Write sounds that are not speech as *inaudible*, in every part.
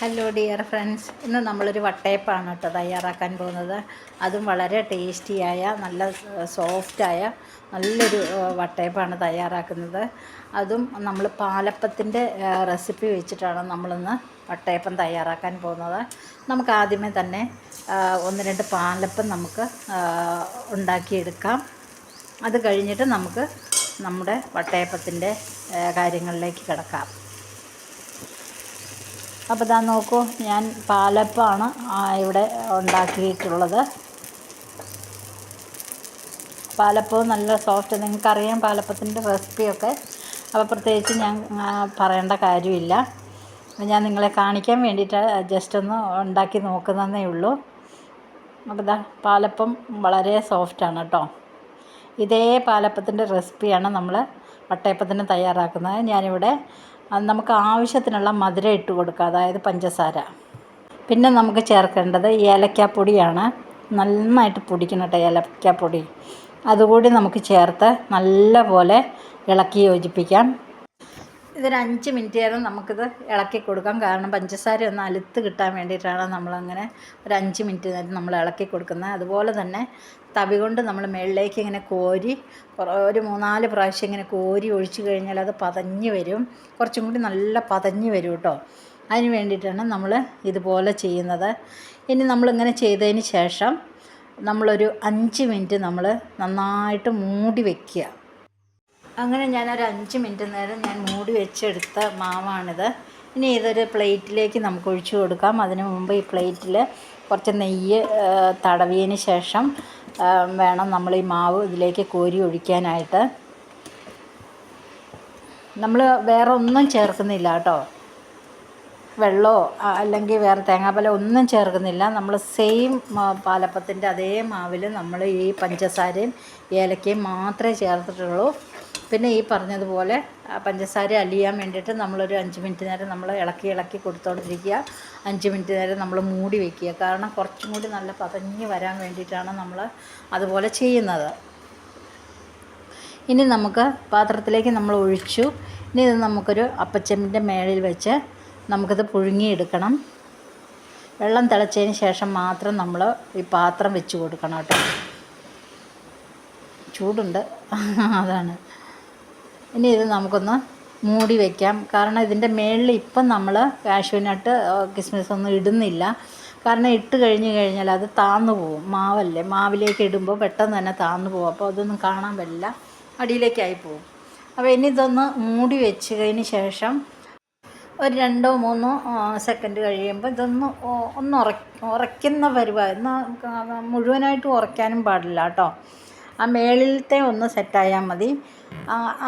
Hello dear friends ഇന്ന് നമ്മളൊരു വട്ടയപ്പാണ് കേട്ടോ തയ്യാറാക്കാൻ പോകുന്നത്. അതും വളരെ ടേസ്റ്റിയായ നല്ല സോഫ്റ്റായ നല്ലൊരു വട്ടയപ്പാണ് തയ്യാറാക്കുന്നത്. അതും നമ്മൾ പാലപ്പത്തിന്റെ റെസിപ്പി വെച്ചിട്ടാണ് നമ്മളിന്ന് വട്ടയപ്പം തയ്യാറാക്കാൻ പോകുന്നത്. നമുക്ക് ആദ്യമേ തന്നെ ഒന്ന് രണ്ട് പാലപ്പം നമുക്ക് ഉണ്ടാക്കിയെടുക്കാം. അത് കഴിഞ്ഞിട്ട് നമുക്ക് നമ്മുടെ വട്ടയപ്പത്തിന്റെ കാര്യങ്ങളിലേക്ക് കിടക്കാം. അപ്പോൾ ഇതാ നോക്കൂ ഞാൻ പാലപ്പമാണ് ഇവിടെ ഉണ്ടാക്കിയിട്ടുള്ളത്. പാലപ്പവും നല്ല സോഫ്റ്റ് നിങ്ങൾക്കറിയാം പാലപ്പത്തിന്റെ റെസിപ്പിയൊക്കെ അപ്പോൾ പ്രത്യേകിച്ച് ഞാൻ പറയേണ്ട കാര്യമില്ല. ഞാൻ നിങ്ങളെ കാണിക്കാൻ വേണ്ടിയിട്ട് ജസ്റ്റ് ഒന്ന് ഉണ്ടാക്കി നോക്കുന്നതേ ഉള്ളൂ. അപ്പോൾ ഇതാ പാലപ്പം വളരെ സോഫ്റ്റാണ് കേട്ടോ. ഇതേ പാലപ്പത്തിന്റെ റെസിപ്പിയാണ് നമ്മൾ വട്ടയപ്പത്തിന് തയ്യാറാക്കുന്നത്. ഞാനിവിടെ നമുക്ക് ആവശ്യത്തിനുള്ള മധുരം ഇട്ട് കൊടുക്കുക അതായത് പഞ്ചസാര. പിന്നെ നമുക്ക് ചേർക്കേണ്ടത് ഏലക്കാപ്പൊടിയാണ്. നന്നായിട്ട് പൊടിക്കണം കേട്ടോ ഏലക്കാപ്പൊടി. അതുകൂടി നമുക്ക് ചേർത്ത് നല്ല പോലെ ഇളക്കി യോജിപ്പിക്കാം. ഇതൊരു അഞ്ച് മിനിറ്റ് നേരം നമുക്കിത് ഇളക്കി കൊടുക്കാം. കാരണം പഞ്ചസാര ഒന്ന് അലുത്ത് കിട്ടാൻ വേണ്ടിയിട്ടാണ് നമ്മളങ്ങനെ ഒരു അഞ്ച് മിനിറ്റ് നേരം നമ്മൾ ഇളക്കി കൊടുക്കുന്നത്. അതുപോലെ തന്നെ തവി കൊണ്ട് നമ്മൾ മുകളിലേക്ക് ഇങ്ങനെ കോരി ഒരു മൂന്നാൽ പ്രാവശ്യം ഇങ്ങനെ കോരി ഒഴിച്ച് കഴിഞ്ഞാൽ അത് പതഞ്ഞ് വരും. കുറച്ചും കൂടി നല്ല പതഞ്ഞ് വരും കേട്ടോ. അതിന് വേണ്ടിയിട്ടാണ് നമ്മൾ ഇതുപോലെ ചെയ്യുന്നത്. ഇനി നമ്മളിങ്ങനെ ചെയ്തതിന് ശേഷം നമ്മളൊരു അഞ്ച് മിനിറ്റ് നമ്മൾ നന്നായിട്ട് മൂടി വയ്ക്കുക അങ്ങനെ ഞാൻ ഒരു അഞ്ച് മിനിറ്റ് നേരം ഞാൻ മൂടി വെച്ചെടുത്ത മാവാണിത്. ഇനി ഇതൊരു പ്ലേറ്റിലേക്ക് നമുക്ക് ഒഴിച്ചു കൊടുക്കാം. അതിന് മുമ്പ് ഈ പ്ലേറ്റിൽ കുറച്ച് നെയ്യ് തടവിയതിന് ശേഷം വേണം നമ്മൾ ഈ മാവ് ഇതിലേക്ക് കോരി ഒഴിക്കാനായിട്ട്. നമ്മൾ വേറെ ഒന്നും ചേർക്കുന്നില്ല കേട്ടോ. വെള്ളമോ അല്ലെങ്കിൽ വേറെ തേങ്ങാപ്പാലോ ഒന്നും ചേർക്കുന്നില്ല. നമ്മൾ സെയിം പാലപ്പത്തിന്റെ അതേ മാവിൽ നമ്മൾ ഈ പഞ്ചസാരയും ഏലക്കയും മാത്രമേ ചേർത്തിട്ടുള്ളൂ. പിന്നെ ഈ പറഞ്ഞതുപോലെ പഞ്ചസാര അലിയാൻ വേണ്ടിയിട്ട് നമ്മളൊരു അഞ്ച് മിനിറ്റ് നേരം നമ്മൾ ഇളക്കി ഇളക്കി കൊടുത്തോണ്ടിരിക്കുക. അഞ്ച് മിനിറ്റ് നേരം നമ്മൾ മൂടി വയ്ക്കുക കാരണം കുറച്ചും കൂടി നല്ല പതഞ്ഞ് വരാൻ വേണ്ടിയിട്ടാണ് നമ്മൾ അതുപോലെ ചെയ്യുന്നത്. ഇനി നമുക്ക് പാത്രത്തിലേക്ക് നമ്മൾ ഒഴിച്ചു. ഇനി ഇത് നമുക്കൊരു അപ്പച്ചമ്മിന്റെ മേളിൽ വെച്ച് നമുക്കിത് പുഴുങ്ങിയെടുക്കണം വെള്ളം തിളച്ചതിന് ശേഷം മാത്രം നമ്മൾ ഈ പാത്രം വെച്ച് കൊടുക്കണം കേട്ടോ. ചൂടുണ്ട്. *laughs* അതാണ്. ഇനി ഇത് നമുക്കൊന്ന് മൂടി വയ്ക്കാം കാരണം ഇതിന്റെ മേളിൽ ഇപ്പം നമ്മൾ കാശുവിനട്ട് കിസ്മിസ് ഒന്നും ഇടുന്നില്ല. കാരണം ഇട്ട് കഴിഞ്ഞ് കഴിഞ്ഞാൽ അത് താന്നു പോവും. മാവല്ലേ? മാവിലേക്ക് ഇടുമ്പോൾ പെട്ടെന്ന് തന്നെ താന്നു പോകും അപ്പോൾ അതൊന്നും കാണാൻ പറ്റില്ല. അടിയിലേക്കായി പോവും. അപ്പോൾ ഇനി ഇതൊന്ന് മൂടി വെച്ചതിന് ശേഷം ഒരു രണ്ടോ മൂന്നോ സെക്കൻഡ് കഴിയുമ്പോൾ ഇതൊന്ന് ഒന്ന് ഉറ ഉറയ്ക്കുന്ന പരിപാടി. മുഴുവനായിട്ട് ഉറയ്ക്കാനും പാടില്ല കേട്ടോ. ആ മേളിലത്തെ ഒന്ന് സെറ്റായാൽ മതി.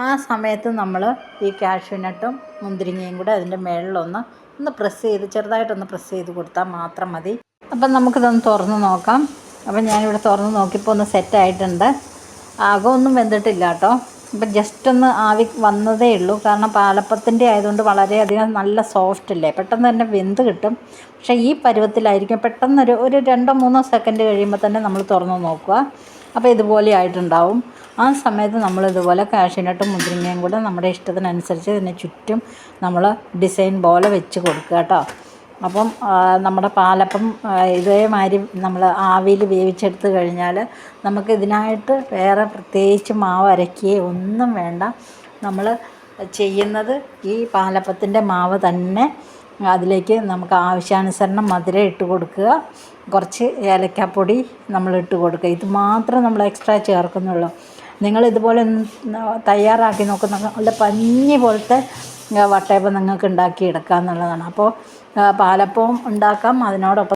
ആ സമയത്ത് നമ്മൾ ഈ കാഷ്യൂനട്ടും മുന്തിരിങ്ങയും കൂടെ അതിന്റെ മേളിലൊന്ന് ഒന്ന് പ്രസ് ചെയ്ത് ചെറുതായിട്ടൊന്ന് പ്രസ് ചെയ്ത് കൊടുത്താൽ മാത്രം മതി. അപ്പം നമുക്കിതൊന്ന് തുറന്ന് നോക്കാം. അപ്പം ഞാനിവിടെ തുറന്ന് നോക്കിയപ്പോൾ ഒന്ന് സെറ്റായിട്ടുണ്ട്. ഒന്നും വെന്തിട്ടില്ല കേട്ടോ. ഇപ്പം ജസ്റ്റ് ഒന്ന് ആവി വന്നതേ ഉള്ളൂ. കാരണം പാലപ്പത്തിന്റെ ആയതുകൊണ്ട് വളരെയധികം നല്ല സോഫ്റ്റ് അല്ലേ? പെട്ടെന്ന് തന്നെ വെന്ത് കിട്ടും. പക്ഷേ ഈ പരുവത്തിലായിരിക്കും പെട്ടെന്നൊരു ഒരു രണ്ടോ മൂന്നോ സെക്കൻഡ് കഴിയുമ്പോൾ തന്നെ നമ്മൾ തുറന്ന് നോക്കുക. അപ്പോൾ ഇതുപോലെ ആയിട്ടുണ്ടാവും. ആ സമയത്ത് നമ്മൾ ഇതുപോലെ കാഷ്യൂനട്ടും മുന്തിരിങ്ങയും കൂടെ നമ്മുടെ ഇഷ്ടത്തിനനുസരിച്ച് ഇതിന് ചുറ്റും നമ്മൾ ഡിസൈൻ പോലെ വെച്ച് കൊടുക്കുക കേട്ടോ. അപ്പം നമ്മുടെ പാലപ്പം ഇതേമാതിരി നമ്മൾ ആവിയിൽ വേവിച്ചെടുത്ത് കഴിഞ്ഞാൽ നമുക്ക് ഇതിനായിട്ട് വേറെ പ്രത്യേകിച്ച് മാവ് അരക്കുകയോ ഒന്നും വേണ്ട. നമ്മൾ ചെയ്യുന്നത് ഈ പാലപ്പത്തിന്റെ മാവ് തന്നെ അതിലേക്ക് നമുക്ക് ആവശ്യാനുസരണം മധുരം ഇട്ട് കൊടുക്കുക. കുറച്ച് ഏലക്കാപ്പൊടി നമ്മൾ ഇട്ട് കൊടുക്കുക. ഇത് മാത്രം നമ്മൾ എക്സ്ട്രാ ചേർക്കുന്നുള്ളൂ. നിങ്ങൾ ഇതുപോലെ തയ്യാറാക്കി നോക്കുന്ന നല്ല പഞ്ഞി പോലത്തെ വട്ടയപ്പം നിങ്ങൾക്ക് ഉണ്ടാക്കി എടുക്കുക എന്നുള്ളതാണ്. അപ്പോൾ പാലപ്പവും ഉണ്ടാക്കാം. അതിനോടൊപ്പം